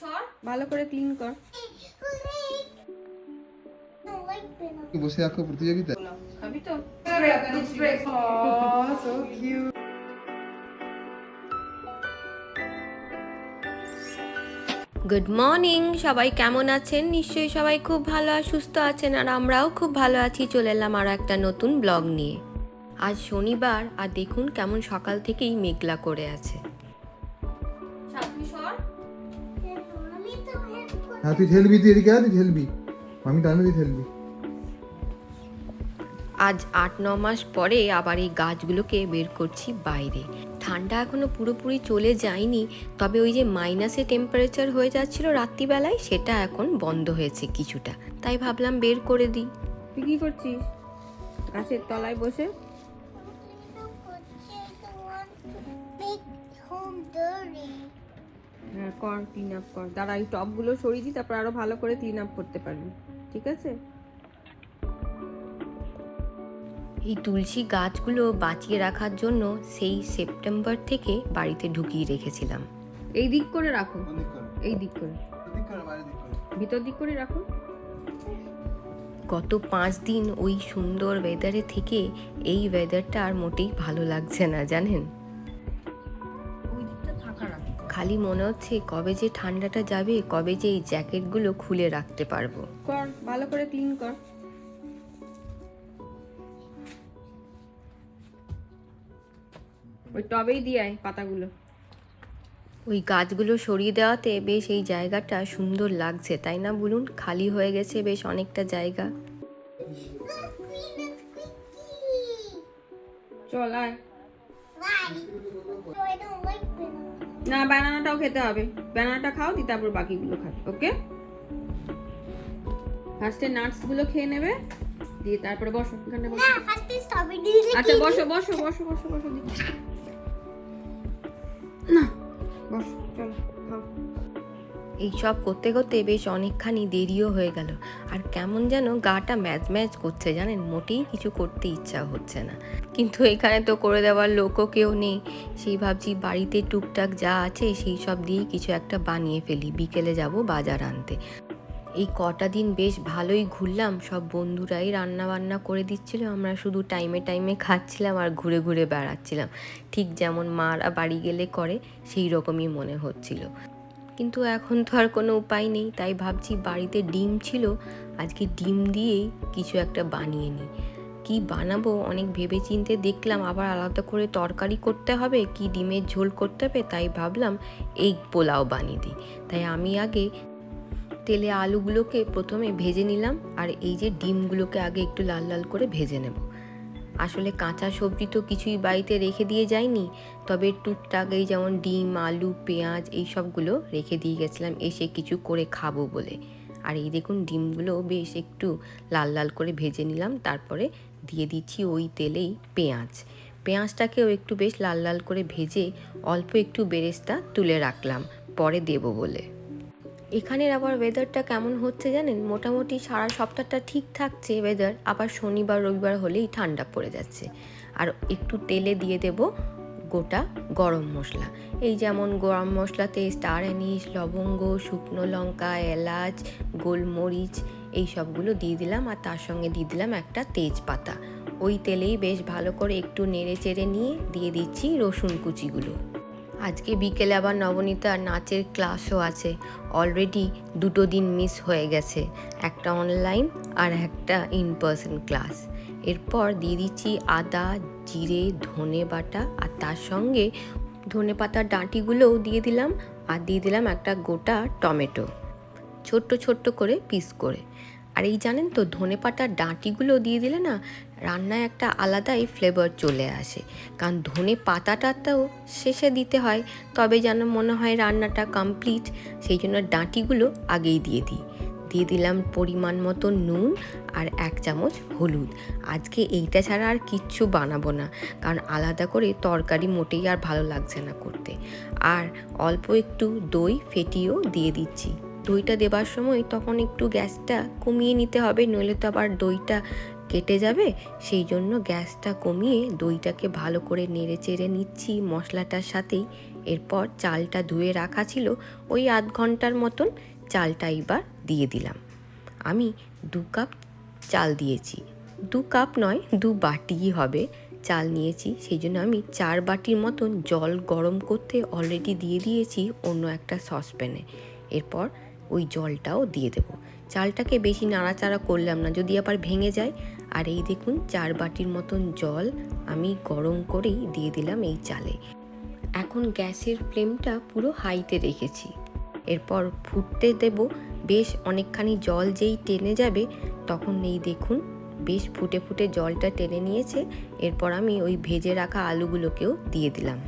সর। ভালো করে ক্লিন কর। বসে আঁকো প্রতিযোগিতা খাবি তো? গুড মর্নিং সবাই কেমন আছেন? নিশ্চয়ই সবাই খুব ভালো আর সুস্থ আছেন আর আমরাও খুব ভালো আছি। চলে এলাম আরও একটা নতুন ব্লগ নিয়ে। আজ শনিবার আর দেখুন কেমন সকাল থেকেই মেঘলা করে আছে। হ্যাঁ তুই ঠেলবি তুই এদিকে আয়, তুই ঠেলবি। আমি টানে তুই ঠেলবি। আজ আট ন মাস পরে আবার এই গাছগুলোকে বের করছি বাইরে। ঠান্ডা এখনও পুরোপুরি চলে যায়নি তবে ওই যে মাইনাসে টেম্পারেচার হয়ে যাচ্ছিল রাত্রিবেলায় সেটা এখন বন্ধ হয়েছে কিছুটা। তাই ভাবলাম বের করে দিই। তুই কি করছিস? গাছের তলায় বসে? হ্যাঁ কর ক্লিন আপ কর। দাঁড়া এই টপগুলো সরিয়ে দিই তারপর আরও ভালো করে ক্লিন আপ করতে পারবি। ঠিক আছে? এই তুলসী গাছগুলো বাঁচিয়ে রাখার জন্য সেই সেপ্টেম্বর থেকে বাড়িতে ঢুকিয়ে রেখেছিলাম। এই দিক করে রাখো। এই দিক করে। ভিতর দিক করে রাখো। গত পাঁচ দিন ওই সুন্দর ওয়েদারে থেকে এই ওয়েদারটা আর মোটেই ভালো লাগছে না জানেন? খালি মনে হচ্ছে কবে যে ঠান্ডাটা যাবে কবে যে এই জ্যাকেটগুলো খুলে রাখতে পারব। কর ভালো করে ক্লিন কর। ওই টবেই দিয়ে আয় পাতাগুলো। ওই গাছগুলো সরিয়ে দেওয়াতে বেশ এই জায়গাটা সুন্দর লাগছে তাই না বলুন? খালি হয়ে গেছে বেশ অনেকটা জায়গা। চল আয়। না ব্যানানাটাও খেতে হবে। ব্যানানাটা খাও দিয়ে তারপর বাকিগুলো খাবে ওকে ফার্স্টে নাটসগুলো খেয়ে নেবে দিয়ে তারপরে বসো এখানে বসো। আচ্ছা বসো বসো বসো বসো বসো না। এই সব করতে করতে বেশ অনেকখানি দেরিও হয়ে গেল। আর কেমন যেন গাটা ম্যাচ ম্যাচ করছে জানেন? মোটেই কিছু করতে ইচ্ছা হচ্ছে না। কিন্তু এখানে তো করে দেওয়ার লোকও কেউ নেই। সেই ভাবছি বাড়িতে টুকটাক যা আছে সেই সব দিয়েই কিছু একটা বানিয়ে ফেলি। বিকেলে যাব বাজার আনতে। এই কটা দিন বেশ ভালোই ঘুরলাম। সব বন্ধুরাই রান্না বান্না করে দিচ্ছিল। আমরা শুধু টাইমে টাইমে খাচ্ছিলাম আর ঘুরে ঘুরে বেড়াচ্ছিলাম। ঠিক যেমন মারা বাড়ি গেলে করে, সেই রকমই মনে হচ্ছিল। কিন্তু এখন তো আর কোনো উপায় নেই। তাই ভাবছি বাড়িতে ডিম ছিল, আজকে ডিম দিয়েই কিছু একটা বানিয়ে নিই। কি বানাবো? অনেক ভেবে চিনতে দেখলাম, আবার আলাদা করে তরকারি করতে হবে, কি ডিমের ঝোল করতে হবে, তাই ভাবলাম এই পোলাও বানিয়ে দিই। তাই আমি আগে তেলে আলুগুলোকে প্রথমে ভেজে নিলাম, আর এই যে ডিমগুলোকে আগে একটু লাল লাল করে ভেজে নেব। আসলে কাঁচা সবজি তো কিছুই বাড়িতে রেখে দিয়ে যাইনি, তবে টুকটাক এই যেমন ডিম, আলু, পেঁয়াজ এই সবগুলো রেখে দিয়ে গেছিলাম, এসে কিছু করে খাব বলে। আর এই দেখুন ডিমগুলো বেশ একটু লাল লাল করে ভেজে নিলাম, তারপরে দিয়ে দিচ্ছি ওই তেলেই পেঁয়াজ। পেঁয়াজটাকেও একটু বেশ লাল লাল করে ভেজে অল্প একটু বেরেস্তা তুলে রাখলাম, পরে দেবো বলে। এখানের আবার ওয়েদারটা কেমন হচ্ছে জানেন? মোটামুটি সারা সপ্তাহটা ঠিক থাকছে ওয়েদার আবার শনিবার, রবিবার হলেই ঠান্ডা পড়ে যাচ্ছে। আর একটু তেলে দিয়ে দেব গোটা গরম মশলা। এই যেমন গরম মশলাতে স্টার অ্যানিস লবঙ্গ, শুকনো লঙ্কা, এলাচ, গোলমরিচ, এই সবগুলো দিয়ে দিলাম আর তার সঙ্গে দিয়ে দিলাম একটা তেজপাতা। ওই তেলেই বেশ ভালো করে একটু নেড়ে চেড়ে নিয়ে দিয়ে দিচ্ছি রসুন কুচিগুলো। আজকে বিকেলে আবার নবনীতার নাচের ক্লাসও আছে। অলরেডি দুটো দিন মিস হয়ে গেছে, একটা অনলাইন আর একটা ইন পার্সন ক্লাস এরপর দিয়ে দিচ্ছি আদা, জিরে, ধনে বাটা আর তার সঙ্গে ধনে পাতার ডাঁটিগুলোও দিয়ে দিলাম আর দিয়ে দিলাম একটা গোটা টমেটো। ছোট্ট ছোট্ট করে পিস করে। আর এই জানেন তো ধনে পাতার ডাঁটিগুলো দিয়ে দিলে না রান্নায় একটা আলাদাই ফ্লেভার চলে আসে। কারণ ধনে পাতাটাতেও শেষে দিতে হয়, তবে যেন মনে হয় রান্নাটা কমপ্লিট সেই জন্য ডাঁটিগুলো আগেই দিয়ে দিই। দিয়ে দিলাম পরিমাণ মতো নুন আর এক চামচ হলুদ। আজকে এইটা ছাড়া আর কিচ্ছু বানাবো না, কারণ আলাদা করে তরকারি মোটেই আর ভালো লাগছে না করতে। আর অল্প একটু দই ফেটিয়েও দিয়ে দিচ্ছি। দইটা দেবার সময় তখন একটু গ্যাসটা কমিয়ে নিতে হবে, নইলে তো আবার দইটা কেটে যাবে। সেই জন্য গ্যাসটা কমিয়ে দইটাকে ভালো করে নেড়ে চেড়ে নিচ্ছি মশলাটার সাথেই। এরপর চালটা ধুয়ে রাখা ছিল ওই আধ ঘণ্টার মতন। চালটা এবার দিয়ে দিলাম। আমি দু কাপ চাল দিয়েছি। দু কাপ নয়, দু বাটিই হবে চাল নিয়েছি। সেই জন্য আমি চার বাটির মতন জল গরম করতে অলরেডি দিয়ে দিয়েছি অন্য একটা সসপ্যানে। এরপর ওই জলটাও দিয়ে দেবো। চালটাকে বেশি নাড়াচাড়া করলাম না, যদি আবার ভেঙে যায়। আর এই দেখুন, চার বাটির মতন জল আমি গরম করেই দিয়ে দিলাম এই চালে। এখন গ্যাসের ফ্লেমটা পুরো হাইতে রেখেছি। এরপর ফুটতে দেব, বেশ অনেকখানি জল যেই টেনে যাবে, তখন এই দেখুন, বেশ ফুটে ফুটে জলটা টেনে নিয়েছে। এরপর আমি ওই ভেজে রাখা আলুগুলোকেও দিয়ে দিলাম।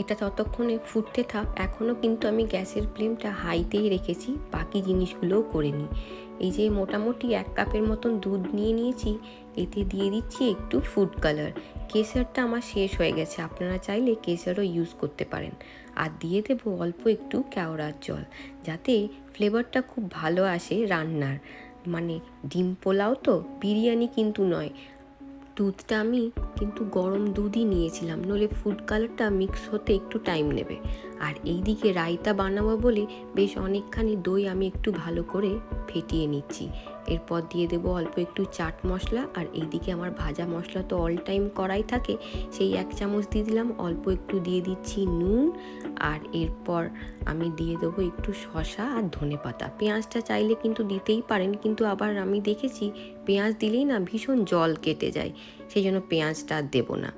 এটা ততক্ষণে ফুটতে থাক, এখনও কিন্তু আমি গ্যাসের ফ্লেমটা হাইতেই রেখেছি, বাকি জিনিসগুলোও করে নিই এই যে মোটামুটি এক কাপের মতন দুধ নিয়ে নিয়েছি, এতে দিয়ে দিচ্ছি একটু ফুড কালার। কেসারটা আমার শেষ হয়ে গেছে, আপনারা চাইলে কেসারও ইউজ করতে পারেন। আর দিয়ে দেবো অল্প একটু কেওড়ার জল, যাতে ফ্লেভারটা খুব ভালো আসে রান্নার। মানে ডিম পোলাও তো, বিরিয়ানি কিন্তু নয় দুধটা আমি কিন্তু গরম দুধই নিয়েছিলাম। নলে ফুড কালারটা মিক্স হতে একটু টাইম নেবে। আর এইদিকে রায়তা বানাবো বলে বেশ অনেকখানি দই আমি একটু ভালো করে ফেটিয়ে নিচ্ছি। এরপর দিয়ে দেবো অল্প একটু চাট মশলা আর এইদিকে আমার ভাজা মশলা তো অল টাইম করাই থাকে, সেই এক চামচ দিয়ে দিলাম, অল্প একটু দিয়ে দিচ্ছি নুন আর এরপর আমি দিয়ে দেবো একটু শশা আর ধনে পাতা। পেঁয়াজটা চাইলে কিন্তু দিতেই পারেন, কিন্তু আবার আমি দেখেছি পেঁয়াজ দিলেই না ভীষণ জল কেটে যায়, সেই জন্য পেঁয়াজটা আর দেবো না।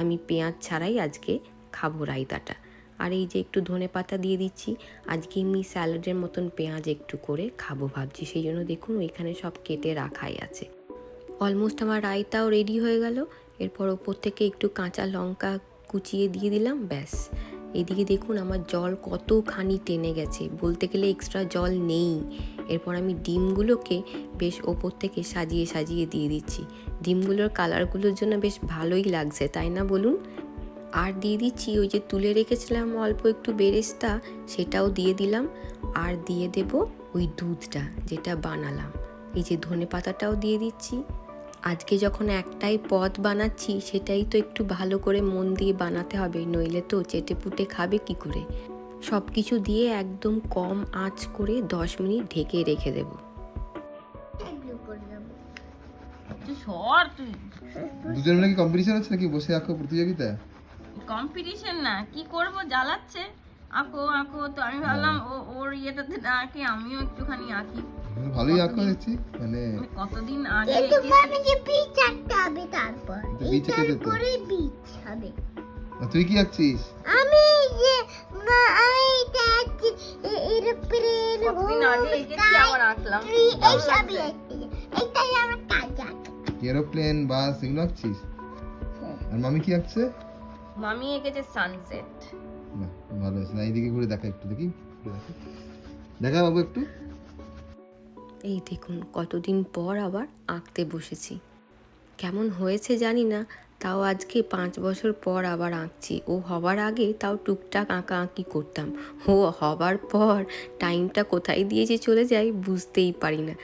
আমি পেঁয়াজ ছাড়াই আজকে খাব রায়তাটা। আর এই যে একটু ধনে পাতা দিয়ে দিচ্ছি, আজকে এমনি স্যালাডের মতন পেঁয়াজ একটু করে খাব ভাবছি, সেই জন্য দেখুন ওইখানে সব কেটে রাখাই আছে। অলমোস্ট আমার রায়তাও রেডি হয়ে গেল, এরপর ওপর থেকে একটু কাঁচা লঙ্কা কুচিয়ে দিয়ে দিলাম, ব্যাস। এদিকে দেখুন আমার জল কতখানি টেনে গেছে, বলতে গেলে এক্সট্রা জল নেই। এরপর আমি ডিমগুলোকে বেশ ওপর থেকে সাজিয়ে সাজিয়ে দিয়ে দিচ্ছি। ডিমগুলোর কালারগুলোর জন্য বেশ ভালোই লাগছে, তাই না বলুন? আর দিয়ে দিচ্ছি ওই যে তুলে রেখেছিলাম অল্প একটু বেরেস্তা সেটাও দিয়ে দিলাম। আর দিয়ে দেব ওই দুধটা যেটা বানালাম। এই যে ধনে পাতাটাও দিয়ে দিচ্ছি। আজকে যখন একটাই পদ বানাচ্ছি সেটাই তো একটু ভালো করে মন দিয়ে বানাতে হবে নইলে তো চেটে পুটে খাবে কি করে? সব কিছু দিয়ে একদম কম আঁচ করে দশ মিনিট ঢেকে রেখে দেবো। তুই সর দুজন কম্পিটিশন আছে নাকি? বসে আঁকো প্রতিযোগিতা কম্পিটিশন না কি করব জ্বালাচ্ছে। আঁকো আঁকো তো আমি ভাবলাম ও ওর ইয়েটাতে না আঁকে আমিও একটুখানি আঁকি। ভালোই আঁকো দেখছি মানে কতদিন আগে। মানে যে বীজ আঁকতে হবে তারপর। তো বীজ এটার যেত। পরে বীজ হবে। আর তুই কি আঁকছিস? আমি যে না আমি এটা আঁকছি এরোপ্লেন কতদিন আগে এঁকেছি আবার আঁকলাম। এইসবই আঁকছি। এইটাই আমার কাজ আছে এরোপ্লেন বাস এগুলো আঁকছিস? আর মামি কি আঁকছে? মামি এঁকেছে সানসেট ভালো আছে না। এইদিকে ঘুরে দেখা একটু দেখি? দেখা। দেখা বাবু একটু। এই দেখুন কতদিন পর আবার আঁকতে বসেছি। কেমন হয়েছে জানি না তাও আজকে পাঁচ বছর পর আবার আঁকছি। ও হবার আগে তাও টুকটাক আঁকা আঁকি করতাম। ও হবার পর টাইমটা কোথায় দিয়ে যে চলে যায় বুঝতেই পারি না।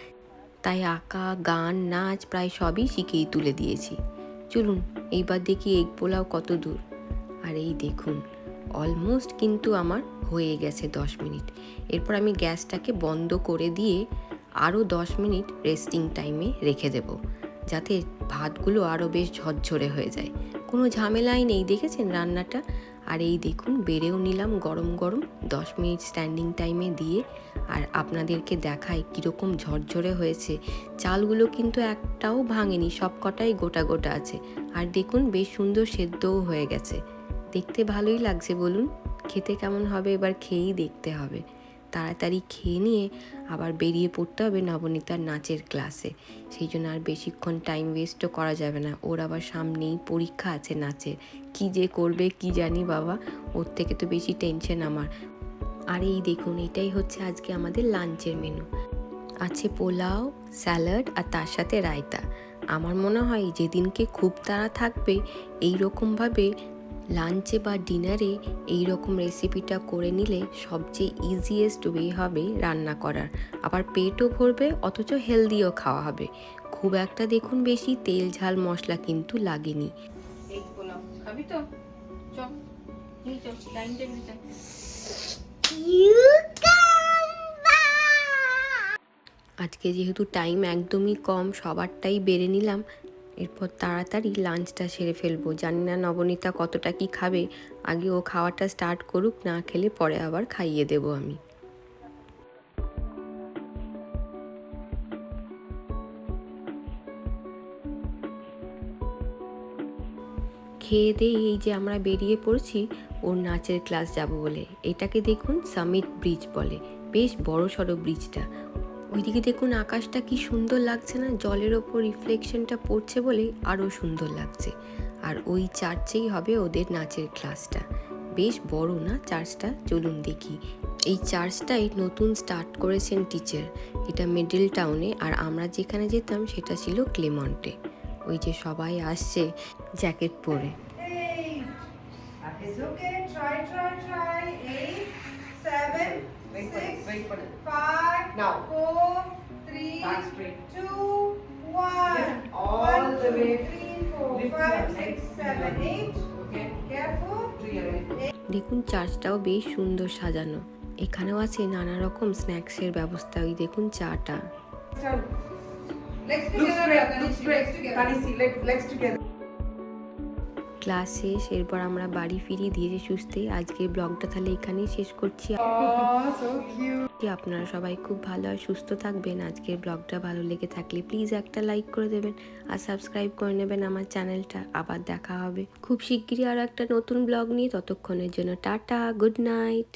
তাই আঁকা গান নাচ প্রায় সবই শিখেই তুলে দিয়েছি। চলুন এইবার দেখি এগ পোলাও কত দূর। আর এই দেখুন অলমোস্ট কিন্তু আমার হয়ে গেছে দশ মিনিট। এরপর আমি গ্যাসটাকে বন্ধ করে দিয়ে আরও দশ মিনিট রেস্টিং টাইমে রেখে দেব, যাতে ভাতগুলো আরও বেশ ঝরঝরে হয়ে যায়। কোনো ঝামেলাই নেই, দেখেছেন রান্নাটা? আর এই দেখুন, বেড়েও নিলাম গরম গরম দশ মিনিট স্ট্যান্ডিং টাইমে দিয়ে। আর আপনাদেরকে দেখায় কীরকম ঝরঝরে হয়েছে। চালগুলো কিন্তু একটাও ভাঙেনি সব কটাই গোটা গোটা আছে। আর দেখুন, বেশ সুন্দর সেদ্ধও হয়ে গেছে। দেখতে ভালোই লাগছে বলুন। খেতে কেমন হবে এবার খেয়েই দেখতে হবে। তাড়াতাড়ি খেয়ে নিয়ে আবার বেরিয়ে পড়তে হবে নবনীতার নাচের ক্লাসে সেই জন্য আর বেশিক্ষণ টাইম ওয়েস্টও করা যাবে না। ওর আবার সামনেই পরীক্ষা আছে নাচের। কি যে করবে, কি জানি বাবা, ওর থেকে তো বেশি টেনশন আমার। আর এই দেখুন, এটাই হচ্ছে আজকে আমাদের লাঞ্চের মেনু আছে পোলাও স্যালাড আর তার সাথে রায়তা। আমার মনে হয় যেদিনকে খুব তাড়া থাকবে এই রকমভাবে লাঞ্চে বা ডিনারে এই রকম রেসিপিটা করে নিলে সবচেয়ে ইজিয়েস্ট ওয়ে হবে রান্না করার। আবার পেটও ভরবে অথচ হেলদিও খাওয়া হবে। খুব একটা দেখুন বেশি তেল ঝাল মশলা কিন্তু লাগেনি। খাবি তো? চল চল ডাইনিং টেবিলটা You come back. আজকে যেহেতু টাইম একদমই কম সবারটাই বেড়ে নিলাম। এরপর তাড়াতাড়ি লাঞ্চটা সেরে ফেলব। জানি না নবনীতা কতটা কি খাবে, আগে ও খাওয়াটা স্টার্ট করুক, না খেলে পরে আবার খাইয়ে দেবো আমি। খেয়ে দিয়ে এই যে আমরা বেরিয়ে পড়ছি, ওর নাচের ক্লাস যাব বলে। এটাকে দেখুন সামিট ব্রিজ বলে। বেশ বড় সড়ো ব্রিজটা ওইদিকে দেখুন আকাশটা কি সুন্দর লাগছে না? জলের ওপর রিফ্লেকশনটা পড়ছে বলে আরও সুন্দর লাগছে। আর ওই চার্চেই হবে ওদের নাচের ক্লাসটা বেশ বড় না চার্চটা? চলুন দেখি। এই চার্চটাই নতুন স্টার্ট করেছেন টিচার এটা মিডল টাউনে আর আমরা যেখানে যেতাম সেটা ছিল ক্লেমন্টে ওই যে সবাই আসছে জ্যাকেট পরে। Eight. It's two, one. All One, the two, way. three, four, Lift five, six, seven, eight. Okay. Careful. দেখুন চার্চটাও বেশ সুন্দর সাজানো এখানেও আছে নানা রকম স্ন্যাক্সের ব্যবস্থা ওই দেখুন চাটা Stand. Together. Legs together. Tanisi, together. Class শেষ এরপর আমরা বাড়ি ফিরি ধীরে সুস্থে আজকের ব্লগটা তাহলে এখানেই শেষ করছি. আপনারা সবাই খুব ভালো আর সুস্থ থাকবেন। আজকের ব্লগটা ভালো লেগে থাকলে প্লিজ একটা লাইক করে দেবেন আর সাবস্ক্রাইব করে নেবেন আমার চ্যানেলটা আবার দেখা হবে। খুব শিগগিরই আরও একটা নতুন ব্লগ নিয়ে। ততক্ষণের জন্য টাটা গুড নাইট